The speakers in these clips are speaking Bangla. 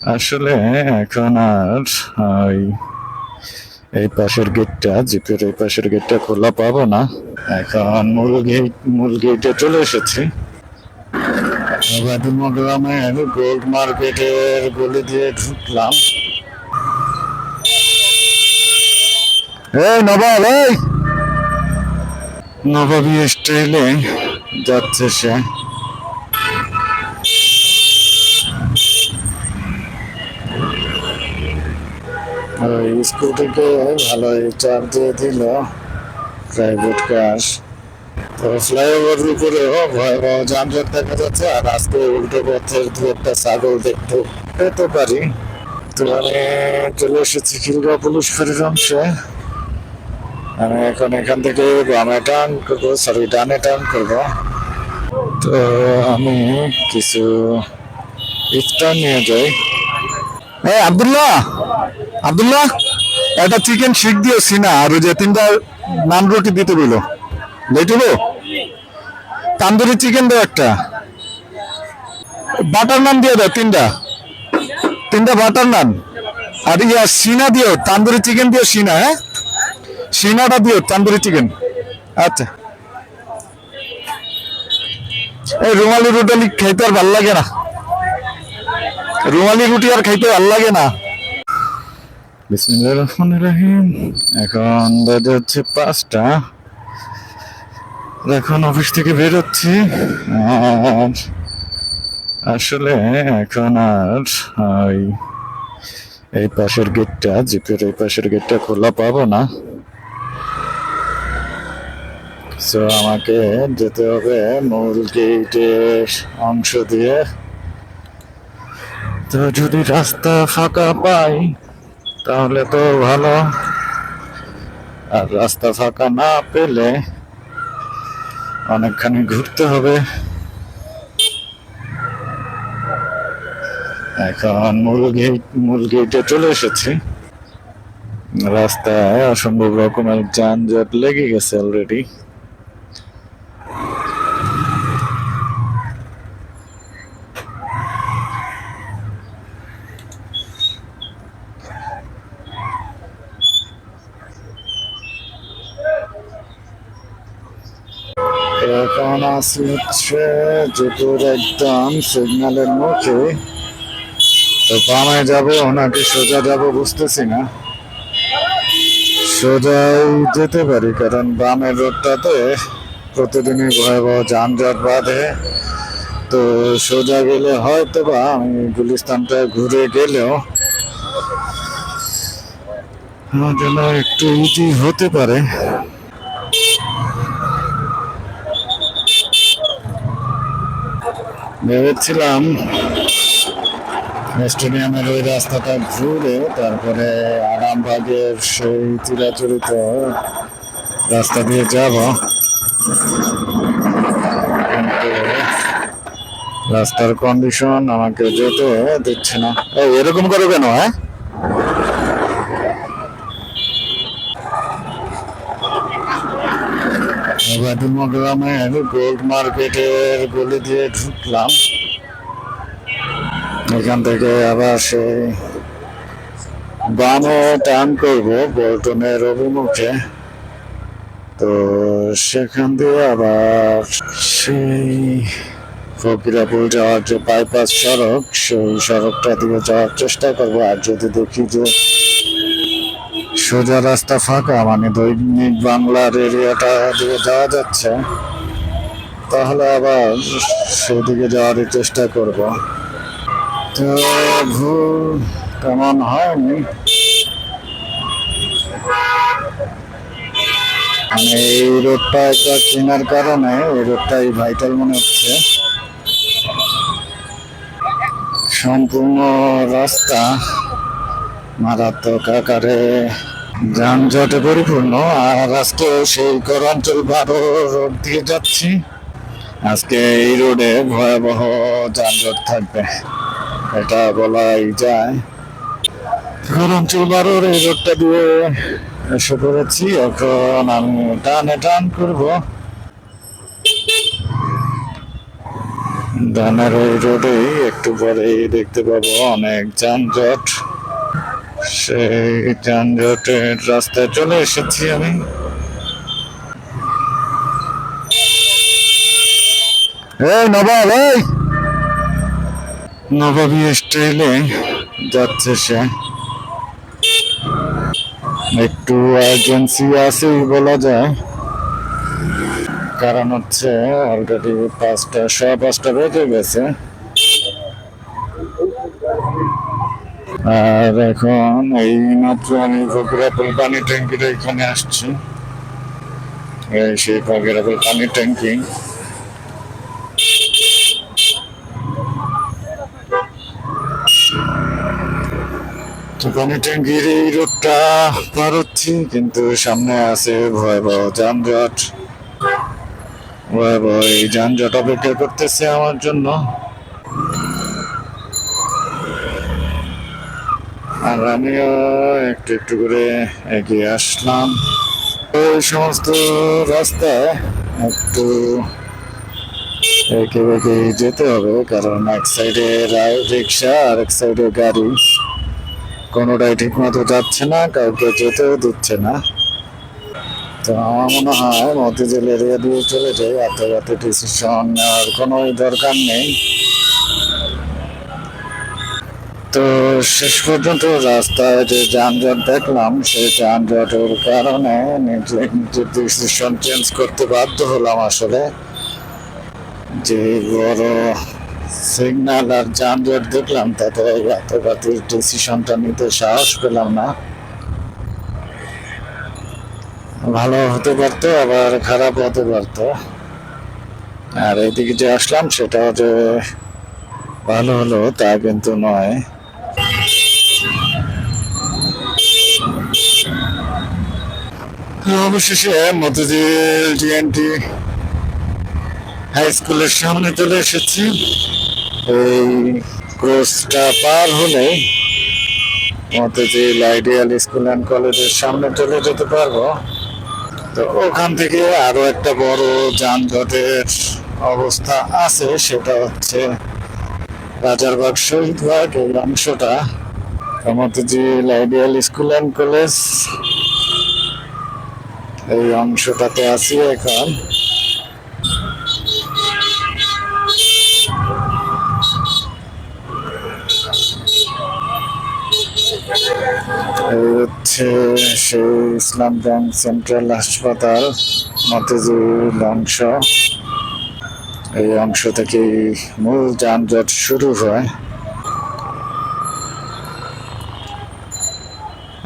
আসলে এখন আর, ওই এই পাশের গেটটা জিপের এই পাশের গেটটা খোলা পাবো না। এখন মূল গেট মূল গেটে চলে এসেছি। গ্রামের গোল্ড মার্কেটের গলি দিয়ে ঢুকলাম। এই নবাব, এই! নবাবী স্টাইলে যাচ্ছে সে। ওই স্কুটিকে ভালোই চাপ দিয়ে দিল প্রাইভেট কার তো ফ্লাইওভার উপরেও ভয়াবহ যানজট দেখা যাচ্ছে, আর আজকে উল্টো পথের দু একটা ছাগল দেখতে পেতে পারি। তো আমি চলে এসেছি খিলগাঁও পুলিশ ফাঁড়ির অংশে আমি এখন এখান থেকে বামে টার্ন করব সরি ডানে টার্ন করব। তো আমি কিছু ইফতার নিয়ে যাই। এই আব্দুল্লাহ! আব্দুল্লাহ, একটা চিকেন শিক দিও, সিনা, আর ওই যে তিনটা নান রুটি দিতে লেট হলো তান্দুরি চিকেন দাও একটা। বাটার নান দিয়ে দাও, তিনটা। তিনটা বাটার নান। আর ইয়া, সিনা দিও, তান্দুরি চিকেন দিও, সিনা হ্যাঁ? সিনাটা দিও, তান্দুরি চিকেন আচ্ছা। এই রুমালি রুটি খাইতে আর ভালো লাগে না। রুমালি রুটি আর খাইতে ভালো লাগে না। বিসমিল্লাহির রহমানির রহিম। এখন বাজে হচ্ছে পাঁচটা। এখন অফিস থেকে বেরোচ্ছি আর আসলে এখন আর ওই এই পাশের গেটটা, জিপের এই পাশের গেটটা খোলা পাবো না। সো আমাকে যেতে হবে মূল গেটের অংশ দিয়ে। তো যদি রাস্তা ফাঁকা পাই তাহলে তো ভালো। আর রাস্তা ফাঁকা না পেলে অনেকখানি ঘুরতে হবে। এখন মূল গেট, মূল গেটে চলে এসেছি। রাস্তায় অসম্ভব রকমের যানজট লেগে গেছে অলরেডি এখন আছি হচ্ছে জুপুর একদম সিগন্যালের মুখে। তো বামে যাব নাকি সোজা যাব, বুঝতেছি না। সোজাই যেতে পারি, কারণ বামের রোডটাতে প্রতিদিনই ভয়াবহ যানজট বাঁধে। তো সোজা গেলে হয়তো বা আমি গুলিস্তানটা ঘুরে গেলেও আমার জন্য একটু ইজি হতে পারে। ভেবেছিলাম স্টেডিয়ামের ওই রাস্তাটা ঘুরে তারপরে আরামবাগের সেই চিরাচরিত রাস্তা দিয়ে যাব। রাস্তার কন্ডিশন আমাকে যেতে দিচ্ছে না। এরকম করো কেন হ্যাঁ? গ্রামের গোল্ড মার্কেটের গলি দিয়ে ঢুকলাম। এখান থেকে আবার সেই বামে টার্ন করব পল্টনের অভিমুখে। তো সেখান দিয়ে আবার সেই ফকিরাপুর যাওয়ার যে বাইপাস সড়ক, সেই সড়কটা দিয়ে যাওয়ার চেষ্টা করব। আর যদি দেখি যে সোজা রাস্তা ফাঁকা মানে দৈনিক বাংলার এরিয়াটা দিয়ে যাওয়া যাচ্ছে। তাহলে আবার সেদিকে যাওয়ারই চেষ্টা করব। তো ভুল তেমন হয়নি। মানে এই রোডটা একটা চেনার কারণে, এই রোডটাই ভাইটাল মনে হচ্ছে। সম্পূর্ণ রাস্তা মারাত্মক আকারে যানজটে পরিপূর্ণ, আর আজকে সেই করাঞ্চল বারো রোড দিয়ে যাচ্ছি। আজকে এই রোডে ভয়াবহ যানজট থাকবে, এটা বলাই যায়। করাঞ্চল বারোর এই রোডটা দিয়ে এসে পড়েছি, এখন আমি টানে টান করব। ডানার ওই রোডেই একটু পরেই দেখতে পাবো অনেক যানজট। সেই যানজটের রাস্তায় চলে এসেছি আমি। এই নবাব এই! নবাবী স্টাইলে যাচ্ছে সে। একটু আর্জেন্সি আছেই বলা যায়। কারণ হচ্ছে অলরেডি পাঁচটা সাড়ে পাঁচটা বেজে গেছে। আর এখন এই মাত্র আমি ফকিরাপুল পানি ট্যাঙ্কির এখানে আসছি। সেই ফকিরাপুল পানি ট্যাঙ্কি। পানি ট্যাঙ্কির এই রোডটা পার হচ্ছি, কিন্তু সামনে আছে ভয়াবহ যানজট। ভয়াবহ এই যানজট অপেক্ষা করতেছে আমার জন্য। আর আমিও একটু একটু করে এগিয়ে আসলাম। ওই সমস্ত রাস্তায় একটু একে বেঁকে যেতে হবে, কারণ এক সাইডে রিক্সা আর এক সাইডে গাড়ি। কোনোটাই ঠিক মতো যাচ্ছে না, কাউকে যেতেও দিচ্ছে না। তো আমার মনে হয় মতিঝিল এরিয়া দিয়ে চলে যাই এত এত ডিসিশন নেওয়ার কোনো দরকার নেই। তো শেষ পর্যন্ত রাস্তায় যে যানজট দেখলাম, সেই যানজটের কারণে নিজে নিজের ডিসিশন চেঞ্জ করতে বাধ্য হলাম আসলে। যে বড় সিগন্যাল আর যানজট দেখলাম, তাতে এতপাতির ডিসিশনটা নিতে সাহস পেলাম না। ভালো হতে পারতো, আবার খারাপ হতে পারতো। আর এদিকে যে আসলাম, সেটাও যে ভালো হলো তা কিন্তু নয়। অবশেষে মতিঝিল জিএনটি হাই স্কুলের সামনে চলে এসেছি। এই ক্রসটা পার হলে মতিঝিল আইডিয়াল স্কুল অ্যান্ড কলেজের সামনে চলে যেতে পারব। তো ওখান থেকে আরও একটা বড় যানজটের অবস্থা আছে, সেটা হচ্ছে রাজারবাগ শহীদবাগ এই অংশটা। Motijheel ideal school and college এই অংশটাতে আছি এখন। হচ্ছে সেই ইসলাম ব্যাংক সেন্ট্রাল হাসপাতাল, মতিঝিল অংশ। এই অংশ থেকে মূল যানজট শুরু হয়।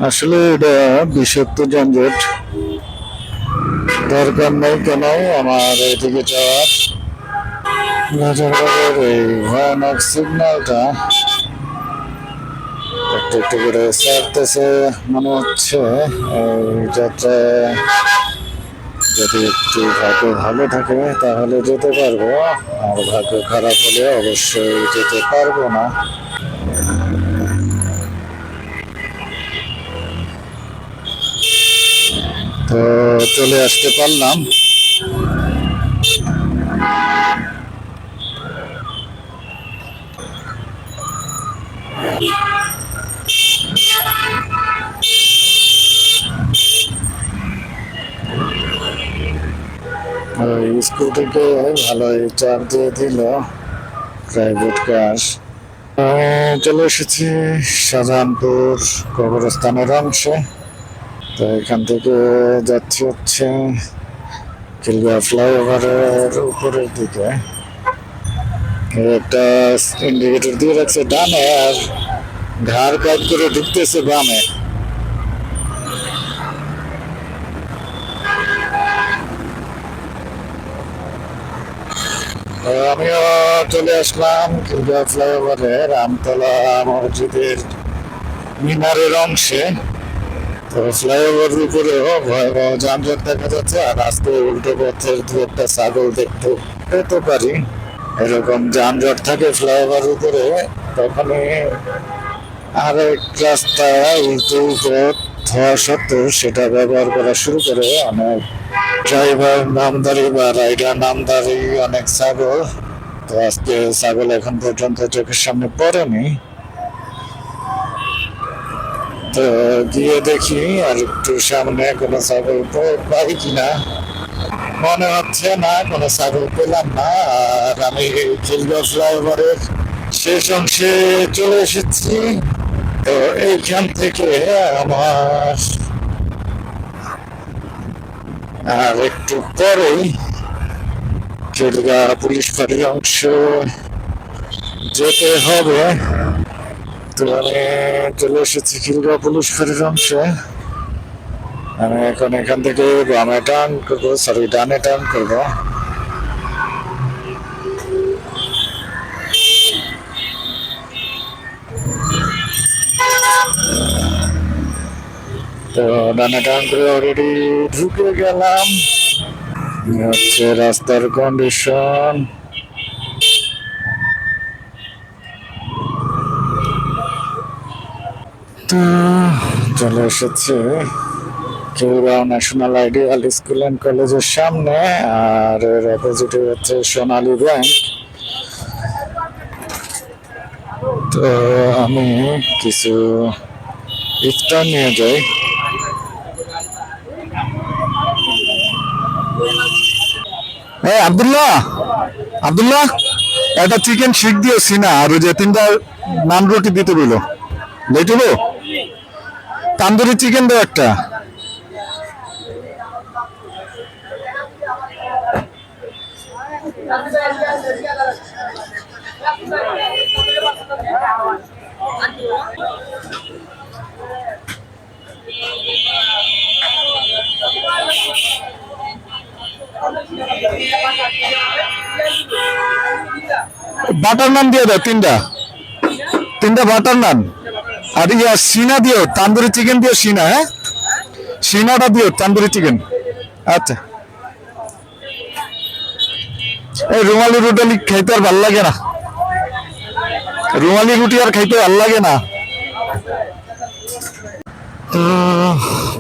আসলে এটা বিষাক্ত যানজট। দরকার নেই কেন? আমার এদিকে যাওয়ার এই ভয়ানক সিগন্যালটা একটু একটু করে ছাড়তেছে মনে হচ্ছে। এই যাত্রায় যদি একটু ভাগ্য ভালো থাকে তাহলে যেতে পারব। আর ভাগ্য খারাপ হলে অবশ্যই যেতে পারব না। তো চলে আসতে পারলাম। স্কুল থেকে ভালোই চাপ দিয়ে দিল প্রাইভেট কার চলে এসেছি শাহজাহানপুর কবরস্থানের অংশে। তো এখান থেকে যাচ্ছি হচ্ছে খিলগা ফ্লাইওভারের উপরের দিকে। একটা ইন্ডিকেটর দিয়ে রাখছে ডানে আর ঘাড় কাজ করে ঢুকতেছে বামে। আমিও চলে আসলাম খিলগা ফ্লাইওভারে রামতলা মসজিদের মিনারের অংশে। তো ফ্লাইওভার উপরেও ভয়াবহ যানজট দেখা যাচ্ছে, আর আজকে উল্টো পথের দু একটা ছাগল দেখতে পেতে পারি। এরকম যানজট থাকে ফ্লাইওভার উপরে, তখনই আরেক রাস্তা উল্টো পথ হওয়া সত্ত্বেও সেটা ব্যবহার করা শুরু করে। অনেক ড্রাইভার নামদারি বা রাইডার নামদারি অনেক ছাগল, তো আজকে ছাগল এখন পর্যন্ত চোখের সামনে পড়েনি। তো গিয়ে দেখি আর একটু সামনে কোনো ছাগল পাই কিনা। মনে হচ্ছে না, কোনো ছাগল পেলাম না। আর আমি খিলগাঁও ফ্লাইওভারের শেষ অংশে চলে এসেছি। তো এইখান থেকে আমার আর একটু পরেই খিলগাঁও পুলিশ ফাঁড়ির অংশ যেতে হবে। আমি চলে এসেছি খিলগাঁও পুলিশ অংশে আমি এখন এখান থেকে বামে টার্ন করব সরি ডানে টার্ন করব। তো ডানে টার্ন করে অলরেডি ঢুকে গেলাম। হচ্ছে রাস্তার কন্ডিশন তো চলে এসেছে কেউরাও ন্যাশনাল আইডিয়াল স্কুল অ্যান্ড কলেজের সামনে, আর এর অপোজিটে হচ্ছে সোনালী ব্যাংক। তো আমি কিছু ইফতার নিয়ে যাই। এই আব্দুল্লাহ আব্দুল্লাহ, একটা চিকেন শিক দিও সিনা আর ওই যে তিনটা নান রুটি দিতে বইলো লেটুলো তান্দুরি চিকেন দাও একটা। বাটার নান দিয়ে দাও তিনটা। তিনটা বাটার নান। আর ইয়া সিনা দিও, তান্দুরি চিকেন দিও সিনা হ্যাঁ? সিনাটা দিও, তান্দুরি চিকেন আচ্ছা। এই রুমালি রুটি খাইতে আর ভালো লাগে না। রুমালি রুটি আর খাইতে ভালো লাগে না।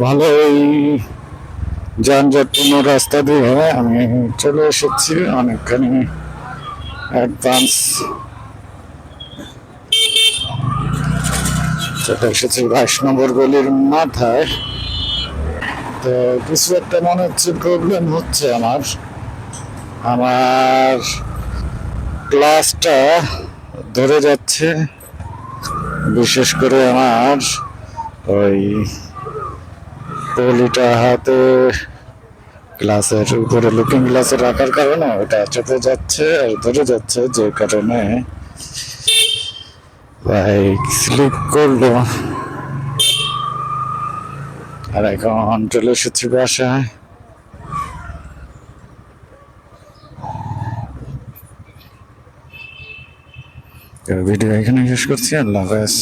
ভালোই। যানজটপূর্ণ রাস্তা দিয়ে আমি চলে এসেছি, অনেকখানি অ্যাডভান্স চলে এসেছি বাইশ নম্বর গলির মাথায়, তো কিছু একটা মনে হচ্ছে প্রবলেম হচ্ছে আমার। আমার ক্লাসটা ধরে যাচ্ছে, বিশেষ করে আমার ওই পলিটা হাতে গ্লাসের উপরে লুকিং গ্লাসে রাখার কারণে ওটা চেপে যাচ্ছে আর ধরে যাচ্ছে, যে কারণে বাইক স্লিপ করল আর এখন চলে এসেছি বাসায়। ভিডিও এখানে শেষ করছি। আল্লাহ হাফেজ।